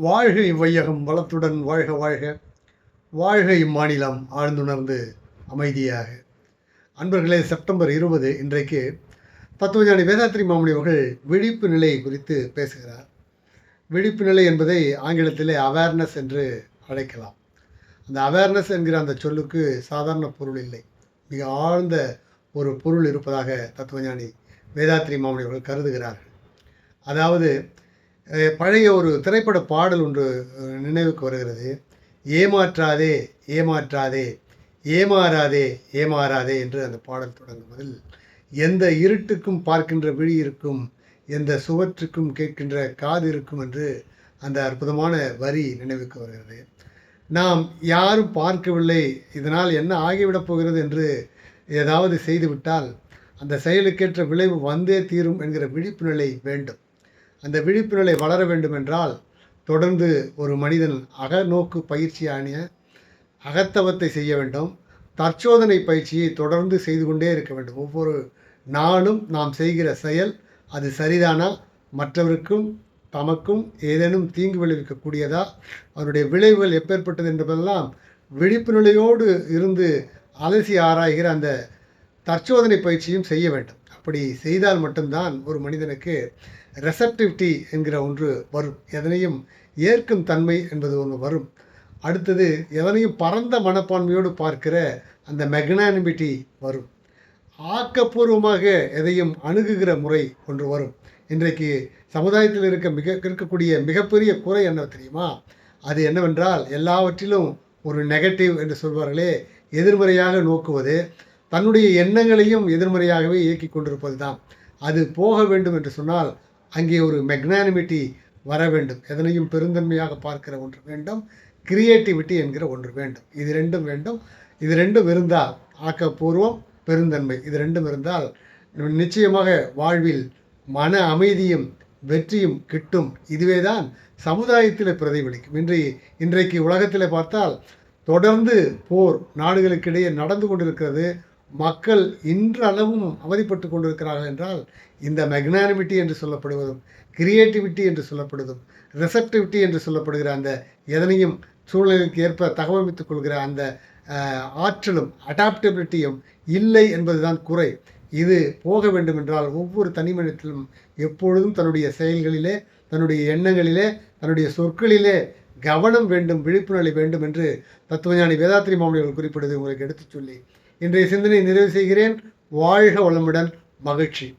வாழ்க இவ்வையகம் வளத்துடன் வாழ்க வாழ்க. வாழ்க இம்மாநிலம் ஆழ்ந்துணர்ந்து அமைதியாக. அன்பர்களே செப்டம்பர் இருபது இன்றைக்கு தத்துவஞானி வேதாத்திரி மாமணி அவர்கள் விழிப்பு நிலை குறித்து பேசுகிறார். விழிப்பு நிலை என்பதை ஆங்கிலத்திலே அவேர்னஸ் என்று அழைக்கலாம். அந்த அவேர்னஸ் என்கிற அந்த சொல்லுக்கு சாதாரண பொருள் இல்லை. மிக ஆழ்ந்த ஒரு பொருள் இருப்பதாக தத்துவஞானி வேதாத்திரி மாமணி அவர்கள் கருதுகிறார்கள். அதாவது பழைய ஒரு திரைப்பட பாடல் ஒன்று நினைவுக்கு வருகிறது. ஏமாற்றாதே ஏமாற்றாதே ஏமாறாதே ஏமாறாதே என்று அந்த பாடல் தொடங்குவதில் எந்த இருட்டுக்கும் பார்க்கின்ற விழி இருக்கும் எந்த சுவற்றுக்கும் கேட்கின்ற காது இருக்கும் என்று அந்த அற்புதமான வரி நினைவுக்கு வருகிறது. நாம் யாரும் பார்க்கவில்லை இதனால் என்ன ஆகிவிடப் போகிறது என்று ஏதாவது செய்துவிட்டால் அந்த செயலுக்கேற்ற விளைவு வந்தே தீரும் என்கிற விழிப்பு நிலை வேண்டும். அந்த விழிப்புணர்வை வளர வேண்டுமென்றால் தொடர்ந்து ஒரு மனிதன் அகநோக்கு பயிற்சியான அகத்தவத்தை செய்ய வேண்டும். தற்சோதனை பயிற்சியை தொடர்ந்து செய்து கொண்டே இருக்க வேண்டும். ஒவ்வொரு நாளும் நாம் செய்கிற செயல் அது சரிதானா மற்றவருக்கும் தமக்கும் ஏதேனும் தீங்கு விளைவிக்கக்கூடியதா? அவருடைய விளைவுகள் எப்பேற்பட்டது என்பதெல்லாம் விழிப்புணர்வையோடு இருந்து அலசி ஆராய்கிற அந்த தற்சோதனை பயிற்சியும் செய்ய வேண்டும். அப்படி செய்தால் மட்டும்தான் ஒரு மனிதனுக்கு ரெசப்டிவிட்டி என்கிற ஒன்று வரும். எதனையும் ஏற்கும் தன்மை என்பது ஒன்று வரும். அடுத்தது எதனையும் பரந்த மனப்பான்மையோடு பார்க்கிற அந்த மெக்னானிமிட்டி வரும். ஆக்கப்பூர்வமாக எதையும் அணுகுகிற முறை ஒன்று வரும். இன்றைக்கு சமுதாயத்தில் இருக்க மிக இருக்கக்கூடிய மிகப்பெரிய குறை என்ன தெரியுமா? அது என்னவென்றால் எல்லாவற்றிலும் ஒரு நெகட்டிவ் என்று சொல்வார்களே எதிர்மறையாக நோக்குவது தன்னுடைய எண்ணங்களையும் எதிர்மறையாகவே இயக்கி கொண்டிருப்பது தான் அது போக வேண்டும் என்று சொன்னால் அங்கே ஒரு மெக்னானிமிட்டி வர வேண்டும். எதனையும் பெருந்தன்மையாக பார்க்கிற ஒன்று வேண்டும் கிரியேட்டிவிட்டி என்கிற ஒன்று வேண்டும். இது ரெண்டும் வேண்டும். இது ரெண்டும் இருந்தால் ஆக்கப்பூர்வம் பெருந்தன்மை. இது ரெண்டும் இருந்தால் நிச்சயமாக வாழ்வில் மன அமைதியும் வெற்றியும் கிட்டும். இதுவே தான் சமுதாயத்தில் பிரதிபலிக்கும். இன்றைய இன்றைக்கு உலகத்தில் பார்த்தால் தொடர்ந்து போர் நாடுகளுக்கிடையே நடந்து கொண்டிருக்கிறது. மக்கள் இன்றளவும் அவதிப்பட்டு கொண்டிருக்கிறார்கள் என்றால் இந்த மெக்னானிமிட்டி என்று சொல்லப்படுவதும் கிரியேட்டிவிட்டி என்று சொல்லப்படுவதும் ரிசப்டிவிட்டி என்று சொல்லப்படுகிற அந்த எதனையும் சூழ்நிலைக்கு ஏற்ப தகவமைத்துக் கொள்கிற அந்த ஆற்றலும் அடாப்டபிலிட்டியும் இல்லை என்பதுதான் குறை. இது போக வேண்டும் என்றால் ஒவ்வொரு தனி மனிதத்திலும் எப்பொழுதும் தன்னுடைய செயல்களிலே தன்னுடைய எண்ணங்களிலே தன்னுடைய சொற்களிலே கவனம் வேண்டும் விழிப்புணர்வு வேண்டும் என்று தத்துவஞானி வேதாத்திரி மாமனிகள் குறிப்பிடுவது உங்களுக்கு எடுத்துச் சொல்லி இன்றைய சிந்தனை நிறைவு செய்கிறேன். வாழ்க வளமுடன் மகிழ்ச்சி.